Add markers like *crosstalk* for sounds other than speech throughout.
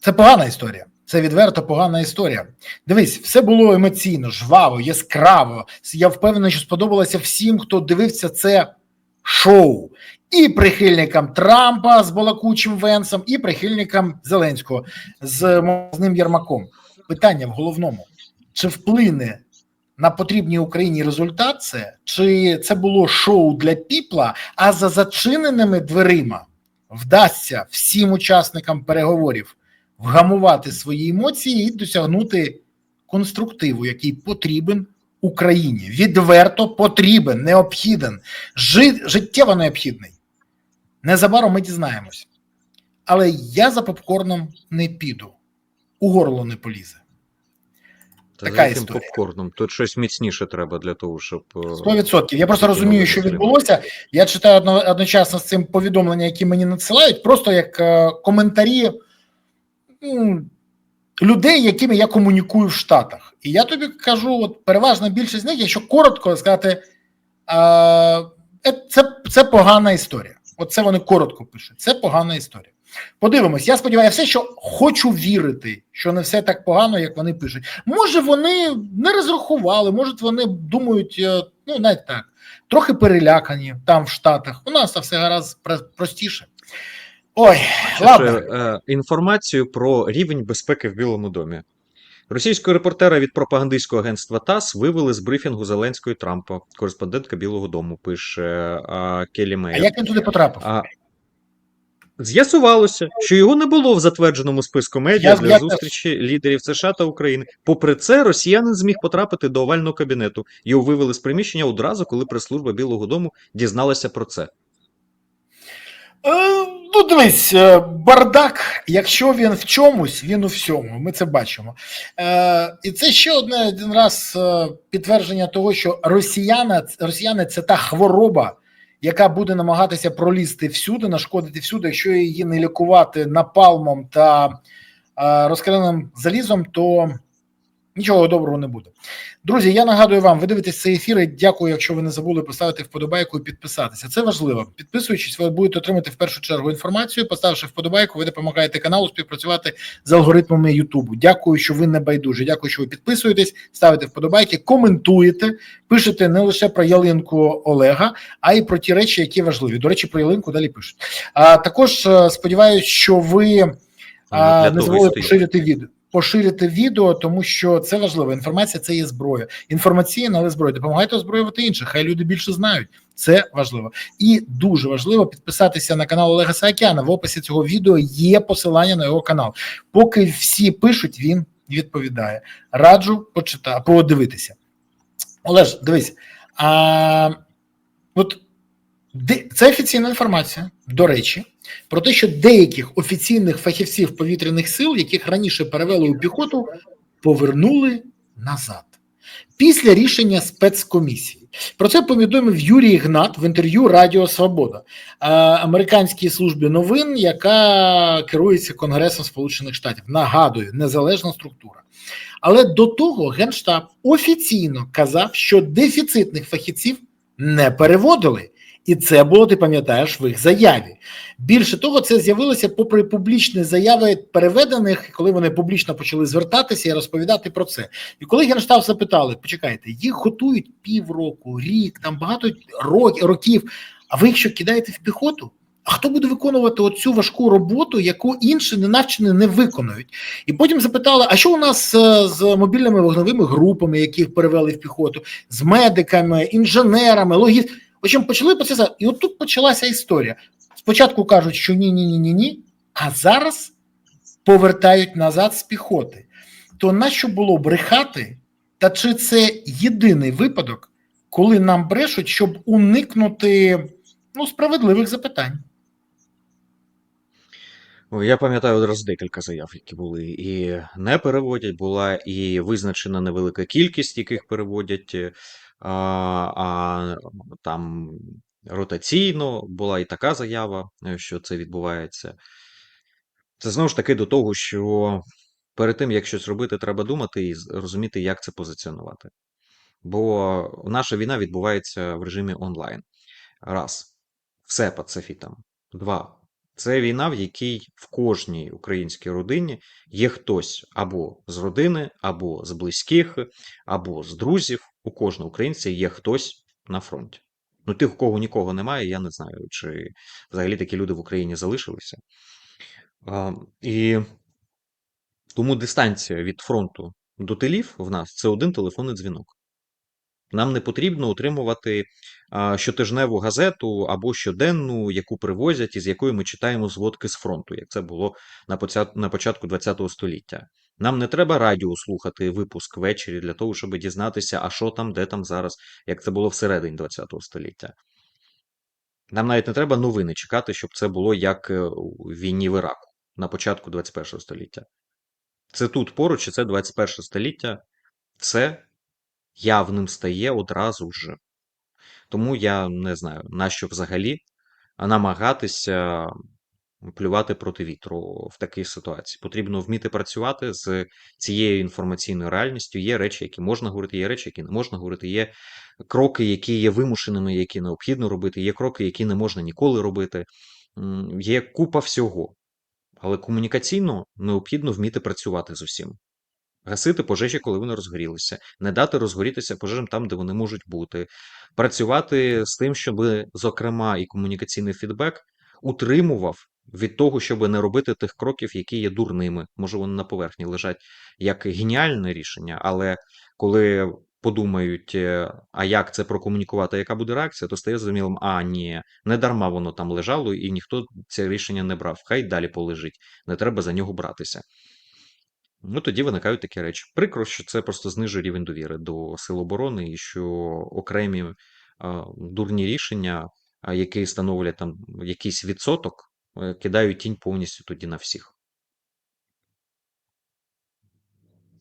Це погана історія. Це відверто погана історія. Дивись, все було емоційно, жваво, яскраво. Я впевнений, що сподобалося всім, хто дивився це шоу. І прихильникам Трампа з балакучим Венсом, і прихильникам Зеленського з мозним Єрмаком. Питання в головному: чи вплине на потрібній Україні результат це, чи це було шоу для піпла, а за зачиненими дверима вдасться всім учасникам переговорів вгамувати свої емоції і досягнути конструктиву, який потрібен Україні. Відверто потрібен, необхіден, життєво необхідний. Незабаром ми дізнаємось. Але я за попкорном не піду, у горло не полізе. Та Така за яким історія. попкорном? Тут щось міцніше треба для того, щоб. е, Сто відсотків. Я просто розумію, що відбулося. Я читаю одночасно з цим повідомлення, які мені надсилають, просто як е, коментарі людей, якими я комунікую в Штатах. І я тобі кажу: от переважна більшість з них, якщо коротко сказати, е, це, це погана історія. От це вони коротко пишуть. Це погана історія. Подивимось, я сподіваюся, все, що хочу вірити, що не все так погано, як вони пишуть. Може, вони не розрахували, може, вони думають, е, ну навіть так, трохи перелякані там в Штатах. У нас все гаразд простіше. Ой, ладно. е, інформацію про рівень безпеки в Білому домі. Російського репортера від пропагандистського агентства ТАСС вивели з брифінгу Зеленського і Трампа. Кореспондентка Білого Дому пише е, Келі А як він туди потрапив? А, З'ясувалося, що його не було в затвердженому списку медіа Я- для я- зустрічі лідерів США та України. Попри це, росіянин зміг потрапити до овального кабінету. Його вивели з приміщення одразу, коли прес-служба Білого Дому дізналася про це. Е, ну, дивись, е, бардак, якщо він в чомусь, він у всьому. Ми це бачимо. Е, і це ще одне один раз підтвердження того, що росіяна, росіяни це та хвороба, яка буде намагатися пролізти всюди, нашкодити всюди. Якщо її не лікувати напалмом та розкаленим залізом, то нічого доброго не буде. Друзі, я нагадую вам, ви дивитесь цей ефір. Дякую, якщо ви не забули поставити вподобайку і підписатися. Це важливо. Підписуючись, ви будете отримати в першу чергу інформацію. Поставивши вподобайку, ви допомагаєте каналу співпрацювати з алгоритмами Ютубу. Дякую, що ви не байдужі. Дякую, що ви підписуєтесь, ставите вподобайки, коментуєте, пишете не лише про ялинку Олега, а й про ті речі, які важливі. До речі, про ялинку далі пишуть. А також е, сподіваюся, що ви а, не забули поширити відео. Поширити відео, тому що це важливо. Інформація це є зброя. Інформаційна, але зброя. Допомагайте озброювати інших. Хай люди більше знають. Це важливо. І дуже важливо підписатися на канал Олега Саакяна. В описі цього відео є посилання на його канал. Поки всі пишуть, він відповідає. Раджу почитати, подивитися. Олеж, дивись. А, от це офіційна інформація, до речі, про те, що деяких офіційних фахівців повітряних сил, яких раніше перевели у піхоту, повернули назад після рішення спецкомісії. Про це повідомив Юрій Гнат в інтерв'ю Радіо Свобода е, американській службі новин, яка керується Конгресом Сполучених Штатів. Нагадую, незалежна структура. Але до того Генштаб офіційно казав, що дефіцитних фахівців не переводили. І це було, ти пам'ятаєш, в їх заяві. Більше того, це з'явилося попри публічні заяви переведених, коли вони публічно почали звертатися і розповідати про це. І коли Генштаб запитали, почекайте, їх готують півроку, рік, там багато рок- років, а ви їх що кидаєте в піхоту? А хто буде виконувати оцю важку роботу, яку інші ненавчені не виконують? І потім запитали: а що у нас е, з мобільними вогневими групами, яких перевели в піхоту, з медиками, інженерами, логістами? Общем, почали про це. за- І от тут почалася історія. Спочатку кажуть, що ні, ні, ні, ні, а зараз повертають назад з піхоти. То нащо було брехати? Та чи це єдиний випадок, коли нам брешуть, щоб уникнути ну, справедливих запитань? Я пам'ятаю одразу декілька заяв, які були і не переводять, була і визначена невелика кількість, яких переводять, а, там ротаційно була і така заява, е, що це відбувається. Це знову ж таки до того, що перед тим, як щось робити, треба думати і розуміти, як це позиціонувати. Бо наша війна відбувається в режимі онлайн. Раз, все пацифітам. Два, Це війна, в якій в кожній українській родині є хтось або з родини, або з близьких, або з друзів. У кожного українця є хтось на фронті. Ну, тих, у кого нікого немає, я не знаю, чи взагалі такі люди в Україні залишилися. А, і тому дистанція від фронту до тилів в нас це один телефонний дзвінок. Нам не потрібно утримувати а, щотижневу газету або щоденну, яку привозять, і з якої ми читаємо зводки з фронту, як це було на початку ХХ століття. Нам не треба радіо слухати випуск ввечері для того, щоб дізнатися, а що там, де там зараз, як це було всередині ХХ століття. Нам навіть не треба новини чекати, щоб це було як е, у війні в Іраку на початку 21 століття. Це тут поруч, і це 21 століття, це явним стає одразу ж. Тому я не знаю, на що взагалі намагатися плювати проти вітру в такій ситуації. Потрібно вміти працювати з цією інформаційною реальністю. Є речі, які можна говорити, є речі, які не можна говорити, є кроки, які є вимушеними, які необхідно робити, є кроки, які не можна ніколи робити. Є купа всього. Але комунікаційно необхідно вміти працювати з усім. Гасити пожежі, коли вони розгорілися, не дати розгорітися пожежам там, де вони можуть бути, працювати з тим, щоб, зокрема, і комунікаційний фідбек утримував від того, щоб не робити тих кроків, які є дурними. Може, вони на поверхні лежать як геніальне рішення, але коли подумають, е, а як це прокомунікувати, яка буде реакція, то стає зрозумілим, а ні, не дарма воно там лежало, і ніхто це рішення не брав. Хай далі полежить, не треба за нього братися. Ну, тоді виникають такі речі. Прикро, що це просто знижує рівень довіри до сил оборони, і що окремі а, дурні рішення, які становлять там якийсь відсоток, е, кидають тінь повністю тоді на всіх.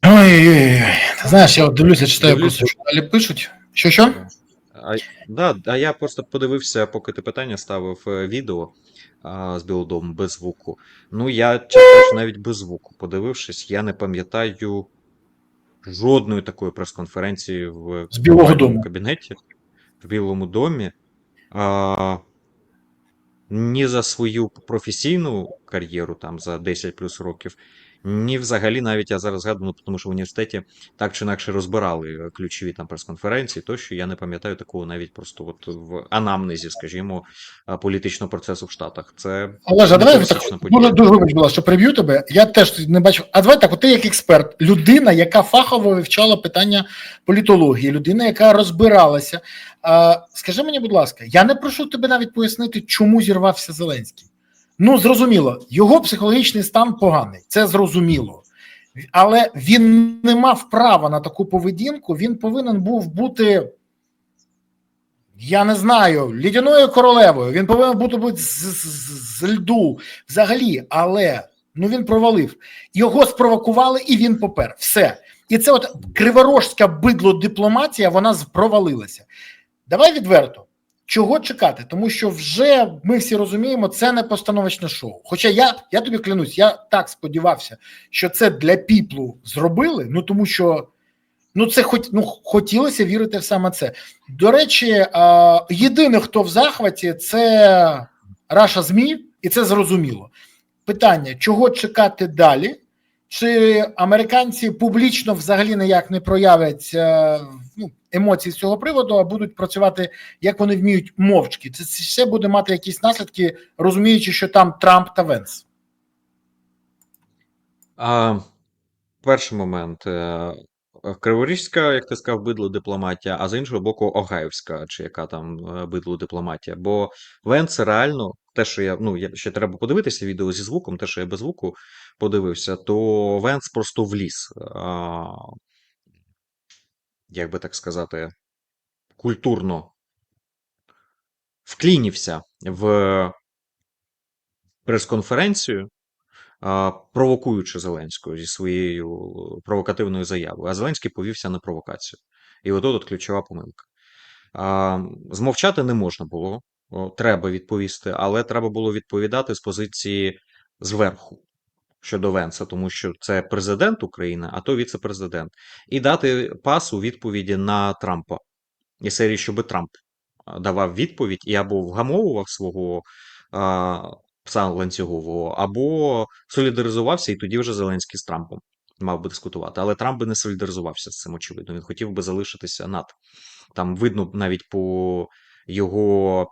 Ой-ой-ой. Знаєш, я от дивлюся, читаю Дивлюся. просто, що далі пишуть. Що що? А, да, а я просто подивився, поки ти питання ставив е, відео а, з Білодому без звуку. Ну, я чесно навіть без звуку. Подивившись, я не пам'ятаю жодної такої прес-конференції в З Білого Дому. кабінеті в Білому домі. А, ні за свою професійну кар'єру, там за 10 плюс років, ні взагалі навіть я зараз згадую, ну, тому що в університеті так чи інакше розбирали ключові там прес-конференції, тощо я не пам'ятаю такого навіть просто от в анамнезі, скажімо, політичного процесу в Штатах. Це Олеже, а не давай так, дуже, дуже вибач, ласка, що приб'ю тебе. Я теж не бачив. А давай так, от ти як експерт, людина, яка фахово вивчала питання політології, людина, яка розбиралася. Скажи мені, будь ласка, я не прошу тебе навіть пояснити, чому зірвався Зеленський. Ну, зрозуміло, його психологічний стан поганий, це зрозуміло. Але він не мав права на таку поведінку, він повинен був бути. Я не знаю, лідяною королевою. Він повинен бути бути з, з, з- льду взагалі, але ну він провалив. Його спровокували, і він попер. Все. І це от криворожська бидло дипломатія, вона провалилася. Давай відверто. Чого чекати? Тому що вже ми всі розуміємо, це не постановочне шоу. Хоча я, я тобі клянусь, я так сподівався, що це для піплу зробили. Ну тому що ну це хоч ну хотілося вірити в саме це. До речі, е, єдиний, хто в захваті, це Раша ЗМІ, і це зрозуміло. Питання: чого чекати далі? Чи американці публічно взагалі ніяк не проявлять е, ну, емоцій з цього приводу, а будуть працювати як вони вміють мовчки? Це, все буде мати якісь наслідки, розуміючи, що там Трамп та Венс. А, перший момент. е, Криворізька, як ти сказав, бидло дипломатія, а з іншого боку, Огаївська, чи яка там е, бидло дипломатія. Бо Венц реально те, що я. Ну, я ще треба подивитися відео зі звуком, те, що я без звуку подивився, то Венц просто вліз. А, як би так сказати, культурно вклінівся в прес-конференцію, провокуючи Зеленського зі своєю провокативною заявою. А Зеленський повівся на провокацію. І отут от ключова помилка. Змовчати не можна було, треба відповісти, але треба було відповідати з позиції зверху щодо Венса, тому що це президент України, а то віце-президент, і дати пас у відповіді на Трампа. І серії, щоб Трамп давав відповідь і або вгамовував свого а, пса ланцюгового, або солідаризувався, і тоді вже Зеленський з Трампом мав би дискутувати. Але Трамп би не солідаризувався з цим, очевидно. Він хотів би залишитися над. Там видно навіть по його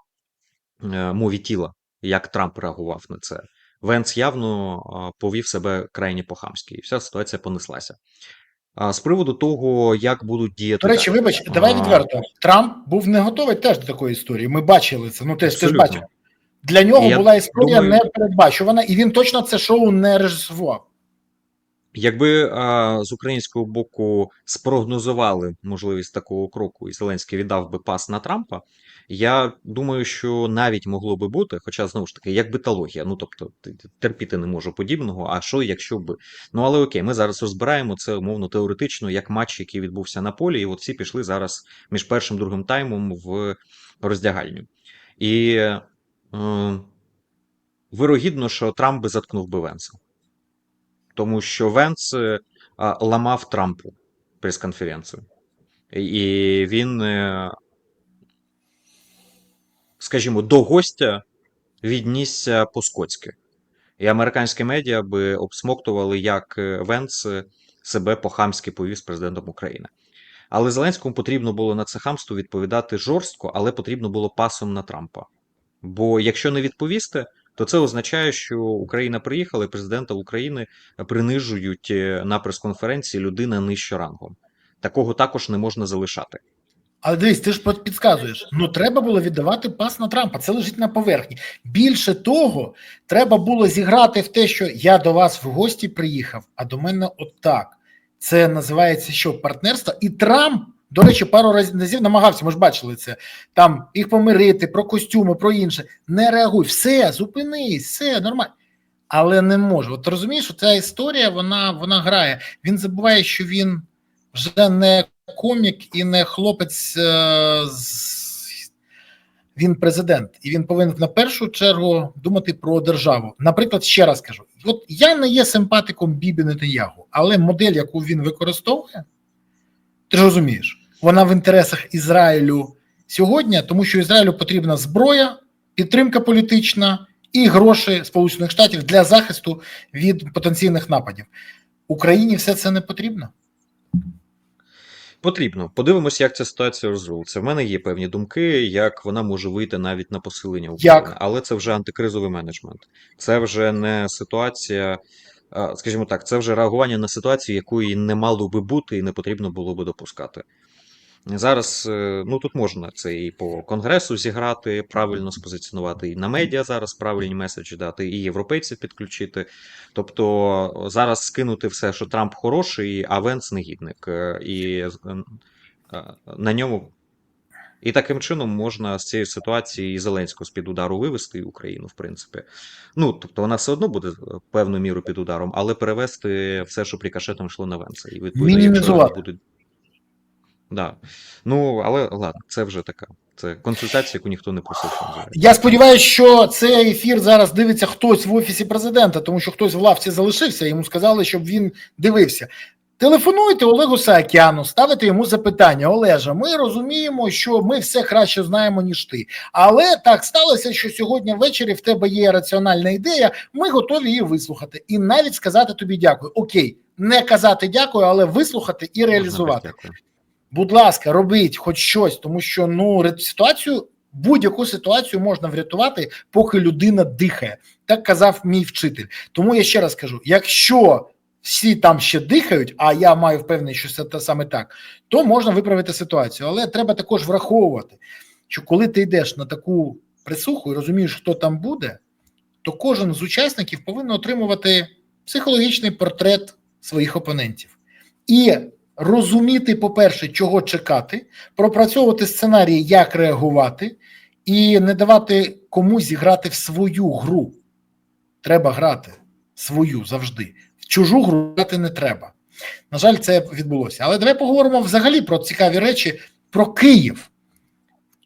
мові тіла, як Трамп реагував на це. Венс явно повів себе крайні по-хамськи, і вся ситуація понеслася. З приводу того, як будуть діяти. До речі, далі. вибач, давай відверто. Трамп був не готовий теж до такої історії. Ми бачили це. Ну ти ж ти ж бачив. Для нього я була історія думаю- непередбачувана, і він точно це шоу не режисував. Якби а, з українського боку спрогнозували можливість такого кроку, і Зеленський віддав би пас на Трампа, я думаю, що навіть могло би бути, хоча знову ж таки, як битологія, ну тобто терпіти не можу подібного. А що, якщо би? Ну але окей, ми зараз розбираємо це умовно теоретично, як матч, який відбувся на полі, і от всі пішли зараз між першим і другим таймом в роздягальню. І е, вирогідно, що Трамп би заткнув би Венса тому що Венц е, ламав Трампу прес-конференцію. І він, е, скажімо, до гостя віднісся по-скотськи. І американські медіа би обсмоктували, як е, Венц е, себе по-хамськи повів з президентом України. Але Зеленському потрібно було на це хамство відповідати жорстко, але потрібно було пасом на Трампа. Бо якщо не відповісти, то це означає, що Україна приїхала, і президента України принижують е, на прес-конференції людина нижче рангом. Такого також не можна залишати. Але дивись, ти ж підказуєш. Ну треба було віддавати пас на Трампа. Це лежить на поверхні. Більше того, треба було зіграти в те, що я до вас в гості приїхав, а до мене отак. Це називається що партнерство. І Трамп, до речі, пару разів намагався. Ми ж бачили це. Там їх помирити, про костюми, про інше. Не реагуй, все, зупинись, все нормально. Але не може. От розумієш, ця історія вона, вона грає. Він забуває, що він вже не комік і не хлопець. е, Він президент, і він повинен на першу чергу думати про державу. Наприклад, ще раз кажу: от я не є симпатиком Бібі Нетаньягу, але модель, яку він використовує, ти ж розумієш, вона в інтересах Ізраїлю сьогодні, тому що Ізраїлю потрібна зброя, підтримка політична і гроші Сполучених Штатів для захисту від потенційних нападів. Україні все це не потрібно. Потрібно. Подивимося, як ця ситуація розвивається. В мене є певні думки, як вона може вийти навіть на посилення України. Як? Але це вже антикризовий менеджмент. Це вже не ситуація, скажімо так, це вже реагування на ситуацію, якої не мало би бути і не потрібно було би допускати. Зараз е, ну тут можна це і по конгресу зіграти, правильно спозиціонувати, і на медіа зараз правильні меседжі дати, і європейців підключити. Тобто зараз скинути все, що Трамп хороший, а Венс негідник. І е, е, на ньому. І таким чином можна з цієї ситуації і Зеленського з-під удару вивести Україну, в принципі. Ну, тобто вона все одно буде певною мірою під ударом, але перевести все, що прикашетом йшло на Венса. І відповідно, якщо будуть. Да. Ну, але ладно, це вже така. Це консультація, яку ніхто не просив. Я сподіваюся, що цей ефір зараз дивиться хтось в офісі президента, тому що хтось в лавці залишився. Йому сказали, щоб він дивився. Телефонуйте Олегу Саакяну, ставите йому запитання. Олежа, ми розуміємо, що ми все краще знаємо, ніж ти. Але так сталося, що сьогодні ввечері в тебе є раціональна ідея. Ми готові її вислухати і навіть сказати тобі дякую. Окей, не казати дякую, але вислухати і реалізувати. Дякую. Будь ласка, робіть хоч щось, тому що ну ситуацію, будь-яку ситуацію можна врятувати, поки людина дихає. Так казав мій вчитель. Тому я ще раз кажу: якщо всі там ще дихають, а я маю впевненість, що це саме так, то можна виправити ситуацію. Але треба також враховувати, що коли ти йдеш на таку присуху і розумієш, хто там буде, то кожен з учасників повинен отримувати психологічний портрет своїх опонентів. І розуміти, по-перше, чого чекати, пропрацьовувати сценарії, як реагувати, і не давати комусь зіграти в свою гру. Треба грати свою завжди. В чужу гру грати не треба. На жаль, це відбулося. Але давай поговоримо взагалі про цікаві речі про Київ.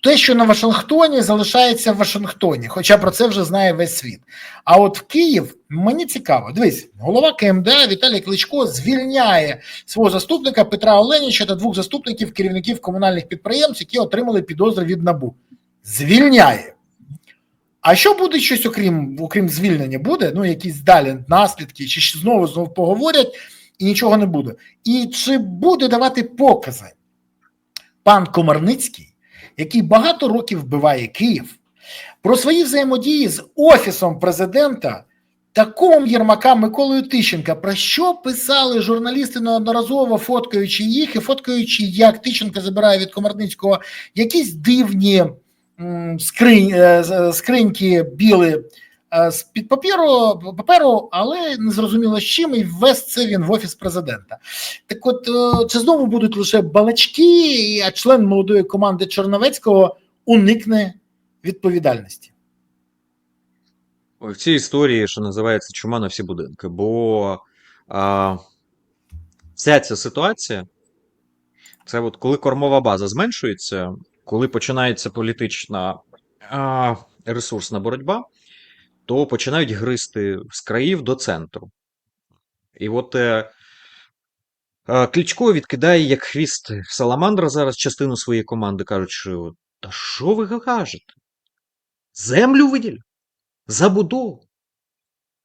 Те, що на Вашингтоні залишається в Вашингтоні, хоча про це вже знає весь світ. А от в Київ мені цікаво. Дивись, голова КМДА Віталій Кличко звільняє свого заступника Петра Оленіча та двох заступників керівників комунальних підприємств, які отримали підозри від НАБУ. Звільняє. А що буде щось окрім окрім звільнення? Буде ну якісь далі наслідки, чи знову знову поговорять і нічого не буде. І чи буде давати покази пан Комарницький, який багато років вбиває Київ, про свої взаємодії з офісом президента та кумом Єрмака Миколою Тищенка, про що писали журналісти неодноразово, фоткаючи їх і фоткаючи, як Тищенка забирає від Комарницького якісь дивні скринь, е, скриньки біли е, з під паперу, паперу, але не зрозуміло з чим, і ввез це він в офіс президента. Так от, е, чи знову будуть лише балачки, а член молодої команди Чорновецького уникне відповідальності? В цій історії, що називається чума на всі будинки, бо а, вся ця ситуація, це от коли кормова база зменшується, коли починається політична а, ресурсна боротьба, то починають гризти з країв до центру. І от е, е, Кличко відкидає як хвіст Саламандра зараз частину своєї команди, кажучи: Та що ви кажете? Землю виділю? Забудову?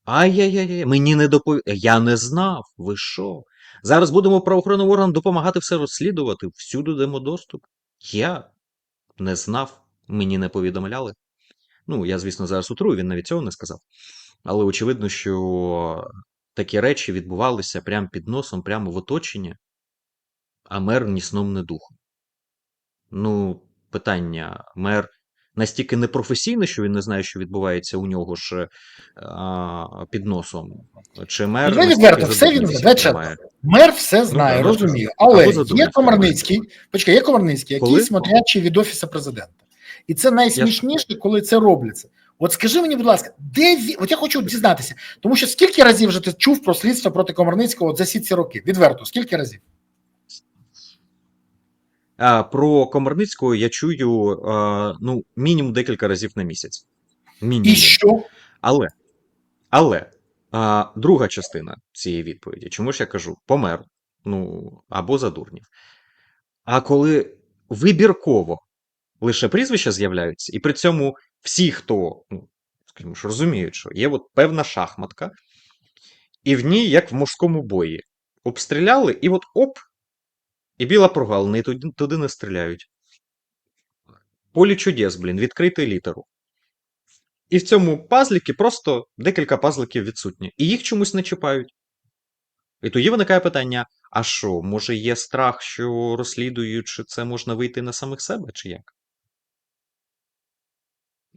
Ай-яй-яй, мені не допові... Я не знав. Ви що? Зараз будемо правоохоронним органам допомагати все розслідувати. Всюди дамо доступ. Я не знав, мені не повідомляли. Ну, я, звісно, зараз утрую, він навіть цього не сказав. Але очевидно, що такі речі відбувалися прямо під носом, прямо в оточенні, а мер ні сном, ні духом. Ну, питання: мер настільки непрофесійний, що він не знає, що відбувається у нього ж а, під носом. Чи мер Давай відверто, все він знає. Мер все знає, да, да. розуміє. Але є Комарницький, почекай, є Комарницький, який смотрячий від офісу президента. І це найсмішніше, коли це робляться. От скажи мені, будь ласка, де він? От я хочу дізнатися, тому що скільки разів вже ти чув про слідство проти Комарницького за всі ці роки? Відверто, скільки разів? А, про Комарницького я чую а, ну, мінімум декілька разів на місяць. Мінімум. І що? Але, але а, друга частина цієї відповіді, чому ж я кажу, помер, ну, або задурнів. А коли вибірково лише прізвища з'являються, і при цьому всі, хто, ну, скажімо ж, розуміють, що є от певна шахматка, і в ній, як в морському бої, обстріляли, і от оп, і біла прогалина, і туди, туди не стріляють. Полі чудес, блін, відкрити літеру. І в цьому пазліки просто декілька пазликів відсутні. І їх чомусь не чіпають. І тоді виникає питання: а що, може є страх, що розслідуючи це можна вийти на самих себе, чи як?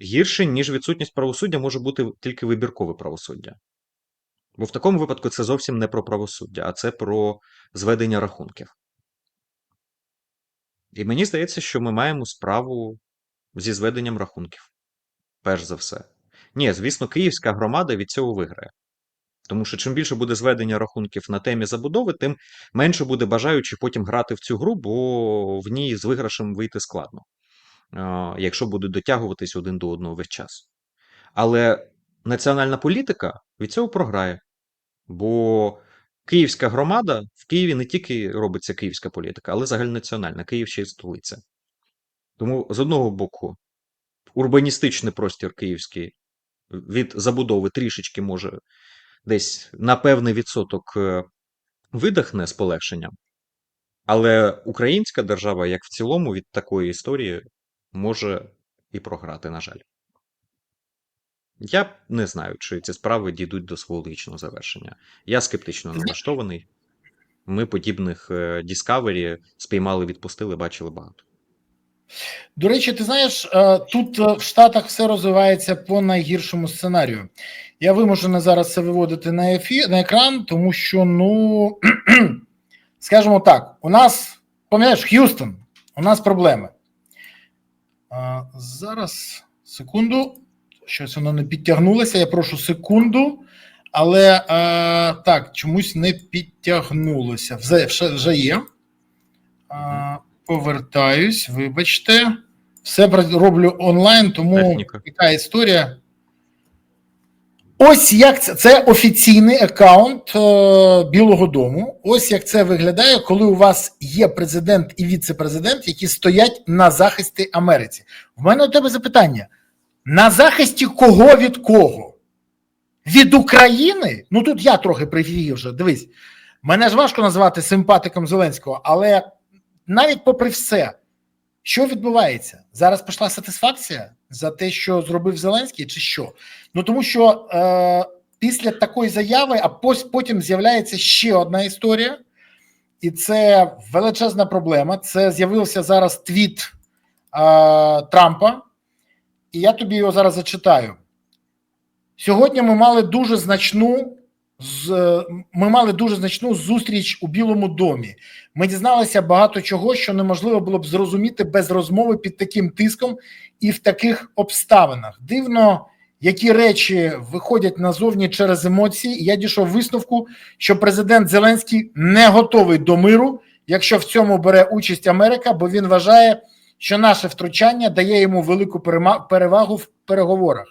Гірше, ніж відсутність правосуддя, може бути тільки вибіркове правосуддя. Бо в такому випадку це зовсім не про правосуддя, а це про зведення рахунків. І мені здається, що ми маємо справу зі зведенням рахунків. Перш за все. Ні, звісно, київська громада від цього виграє. Тому що чим більше буде зведення рахунків на темі забудови, тим менше буде бажаючих потім грати в цю гру, бо в ній з виграшем вийти складно, якщо будуть дотягуватись один до одного весь час. Але національна політика від цього програє. Бо київська громада в Києві не тільки робиться київська політика, але загальнонаціональна. Київ ще й столиця. Тому з одного боку, урбаністичний простір київський від забудови трішечки може десь на певний відсоток е, видихне з полегшенням. Але українська держава, як в цілому, від такої історії може і програти, на жаль. Я не знаю, чи ці справи дійдуть до свого логічного завершення. Я скептично налаштований. Ми подібних е, Discovery спіймали, відпустили, бачили багато. До речі, ти знаєш, е, тут е, в Штатах все розвивається по найгіршому сценарію. Я вимушений зараз це виводити на ефір, на екран, тому що, ну *clears throat* скажімо так, у нас, пам'ятаєш, Х'юстон, у нас проблеми. А, Зараз, секунду, щось воно не підтягнулося. Я прошу секунду. Але е, так, чомусь не підтягнулося. Вже, вже, вже є. А, повертаюсь, вибачте. Все роблю онлайн, тому Техніка. така історія. Ось як це, це офіційний аккаунт е, Білого Дому. Ось як це виглядає, коли у вас є президент і віце-президент, які стоять на захисті Америці. В мене до тебе запитання: На захисті кого від кого? Від України? Ну тут я трохи прифігів вже. Дивись, мене ж важко назвати симпатиком Зеленського, але навіть попри все, що відбувається? Зараз пішла сатисфакція за те, що зробив Зеленський, чи що? Ну тому що е, після такої заяви, а потім з'являється ще одна історія, і це величезна проблема. Це з'явився зараз твіт е, Трампа, і я тобі його зараз зачитаю. Сьогодні ми мали дуже значну з ми мали дуже значну зустріч у Білому домі. Ми дізналися багато чого, що неможливо було б зрозуміти без розмови під таким тиском і в таких обставинах. Дивно, які речі виходять назовні через емоції. Я дійшов висновку, що президент Зеленський не готовий до миру, якщо в цьому бере участь Америка, бо він вважає, що наше втручання дає йому велику перевагу в переговорах.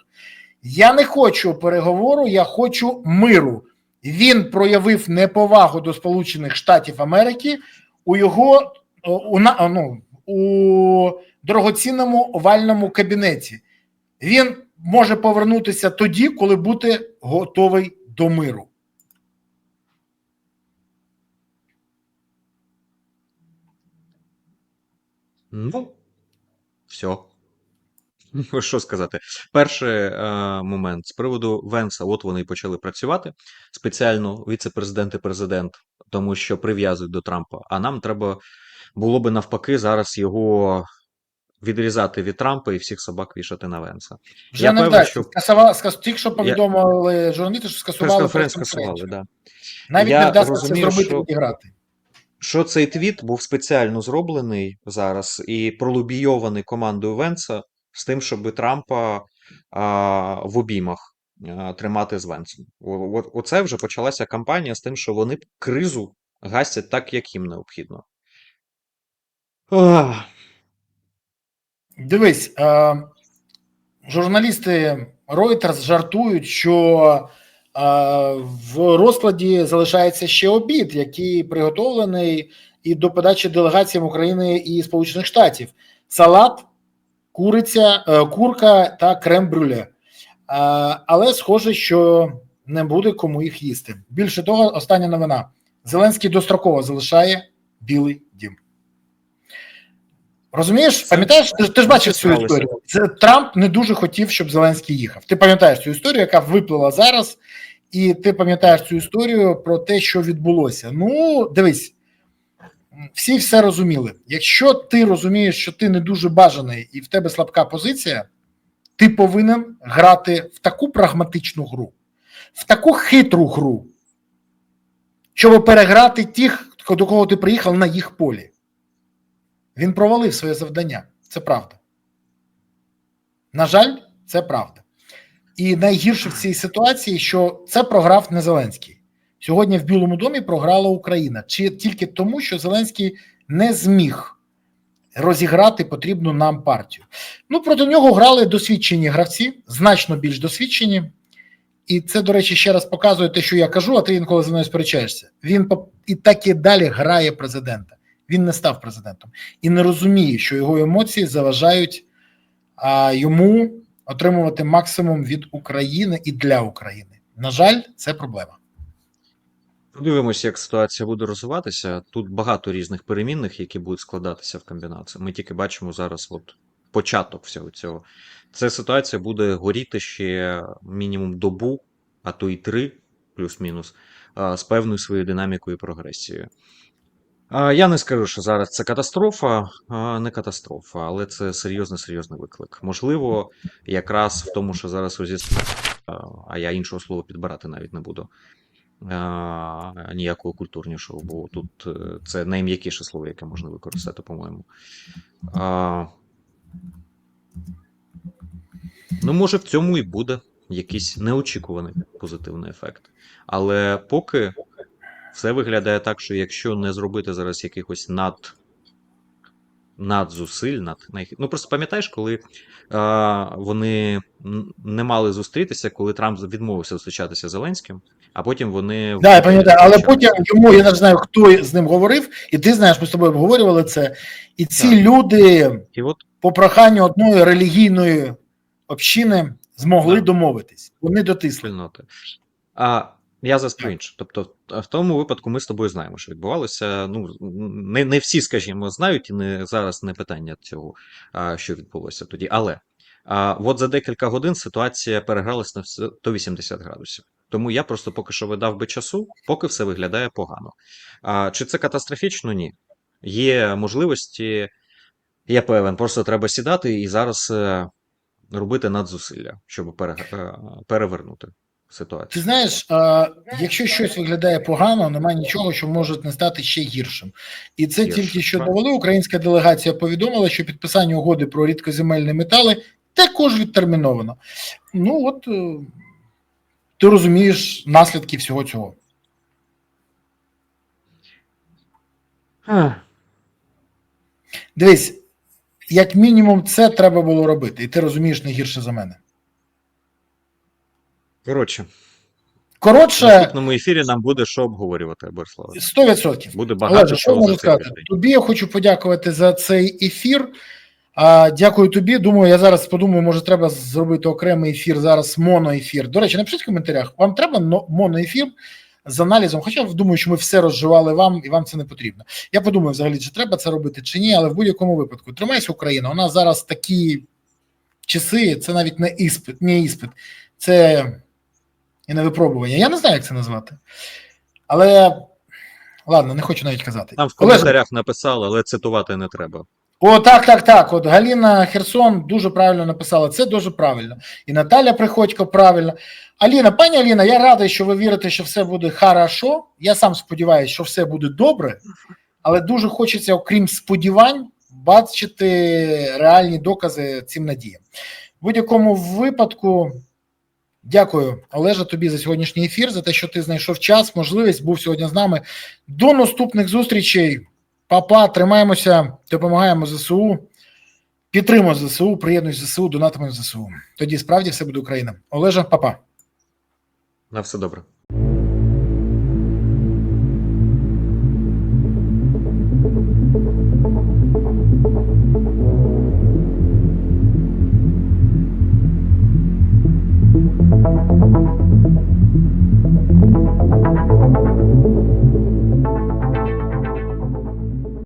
Я не хочу переговору, я хочу миру. Він проявив неповагу до Сполучених Штатів Америки у його у, ну, у дорогоцінному овальному кабінеті. Він може повернутися тоді, коли буде готовий до миру. Ну, все. Що сказати? Перший е, момент з приводу Венса, от вони і почали працювати спеціально віце-президент і президент, тому що прив'язують до Трампа. А нам треба було би навпаки зараз його відрізати від Трампа і всіх собак вішати на Венса. Вже Я не певен, вдасться. що- Скасували, скас... Тільки що повідомили журналісти, що скасували Прес-конференцію прес-конференцію. скасували, да. Навіть Я не вдасться це зробити що- і відіграти. що цей твіт був спеціально зроблений зараз і пролобійований командою Венса з тим, щоб Трампа а, в обіймах а, тримати з Венсом. О- оце вже почалася кампанія з тим, що вони кризу гасять так, як їм необхідно. Ах, Дивись, е, журналісти Reuters жартують, що е, в розкладі залишається ще обід, який приготовлений і до подачі делегаціям України і Сполучених Штатів: салат, куриця, е, курка та крем-брюле. Е, але схоже, що не буде кому їх їсти. Більше того, остання новина: Зеленський достроково залишає Білий Дім. Розумієш, Це- пам'ятаєш, ти, ти ж бачив цю історію. Це Трамп не дуже хотів, щоб Зеленський їхав. Ти пам'ятаєш цю історію, яка виплила зараз, і ти пам'ятаєш цю історію про те, що відбулося. Ну, дивись, всі все розуміли. Якщо ти розумієш, що ти не дуже бажаний і в тебе слабка позиція, ти повинен грати в таку прагматичну гру, в таку хитру гру, щоб переграти тих, до кого ти приїхав на їх полі. Він провалив своє завдання. Це правда. На жаль, це правда. І найгірше в цій ситуації, що це програв не Зеленський. Сьогодні в Білому домі програла Україна. Чи тільки тому, що Зеленський не зміг розіграти потрібну нам партію. Ну, проти нього грали досвідчені гравці, значно більш досвідчені. І це, до речі, ще раз показує те, що я кажу, а ти інколи зі мною сперечаєшся. Він і так і далі грає президента. Він не став президентом і не розуміє, що його емоції заважають а, йому отримувати максимум від України і для України. На жаль, це проблема. Подивимося, як ситуація буде розвиватися. Тут багато різних перемінних, які будуть складатися в комбінації. Ми тільки бачимо зараз от початок всього цього. Ця ситуація буде горіти ще мінімум добу, а то й три, плюс-мінус, з певною своєю динамікою і прогресією. Я не скажу, що зараз це катастрофа, не катастрофа, але це серйозний серйозний виклик. Можливо, якраз в тому, що зараз розіс... а я іншого слова підбирати навіть не буду а, ніякого культурнішого, бо тут е, це найм'якіше слово, яке можна використати, по-моєму. А, ну, може, в цьому і буде якийсь неочікуваний позитивний ефект. Але поки все виглядає так, що якщо не зробити зараз якихось над. Надзусиль, над, ну просто пам'ятаєш, коли а, вони не мали зустрітися, коли Трамп відмовився зустрічатися з Зеленським, а потім вони Да, я пам'ятаю, але потім йому я не знаю, хто з ним говорив, і ти знаєш, ми з тобою обговорювали це. І ці Так. люди І от по проханню одної релігійної общини змогли Так. домовитись. Вони дотисли. А я за про інше. Тобто, в тому випадку ми з тобою знаємо, що відбувалося. Ну, не, не всі, скажімо, знають, і не зараз не питання цього, що відбулося тоді. Але а, от за декілька годин ситуація перегралась на 180 градусів. Тому я просто поки що видав би часу, поки все виглядає погано. А, чи це катастрофічно? Ні. Є можливості, я певен, просто треба сідати і зараз е, робити надзусилля, щоб пере, перевернути Ти знаєш, а, якщо щось виглядає погано, немає нічого, що може не стати ще гіршим. І це Гірше, тільки що довели. Українська делегація повідомила, що підписання угоди про рідкоземельні метали також відтерміновано. Ну от е, ти розумієш наслідки всього цього. Дивись, як мінімум, це треба було робити, і ти розумієш не гірше за мене. Коротше, Коротше, в наступному ефірі нам буде що обговорювати, Борислава. 100%. Буде багато Олеже, що можу сказати? Тобі я хочу подякувати за цей ефір. А, дякую тобі. Думаю, я зараз подумаю, може, треба зробити окремий ефір, зараз моноефір. До речі, напишіть в коментарях, вам треба моноефір з аналізом. Хоча думаю, що ми все розживали вам, і вам це не потрібно. Я подумаю, взагалі, чи треба це робити, чи ні, але в будь-якому випадку тримайся Україна. У нас зараз такі часи, це навіть не іспит, не іспит, це і не випробування. Я не знаю, як це назвати. Але ладно, не хочу навіть казати. Нам в Олеже, коментарях написали, але цитувати не треба. о, так, так, так. От Галіна Херсон дуже правильно написала. Це дуже правильно. І Наталя Приходько правильно. Аліна, пані Аліна, я радий, що ви вірите, що все буде хорошо. Я сам сподіваюся, що все буде добре, але дуже хочеться, окрім сподівань, бачити реальні докази цим надіям. В будь-якому випадку. Дякую, Олежа, тобі за сьогоднішній ефір, за те, що ти знайшов час, можливість, був сьогодні з нами. До наступних зустрічей. Папа, тримаємося, допомагаємо ЗСУ, підтримуємо ЗСУ, приєднуйся ЗСУ, донатимо ЗСУ. Тоді справді все буде Україна. Олежа, папа. На все добре.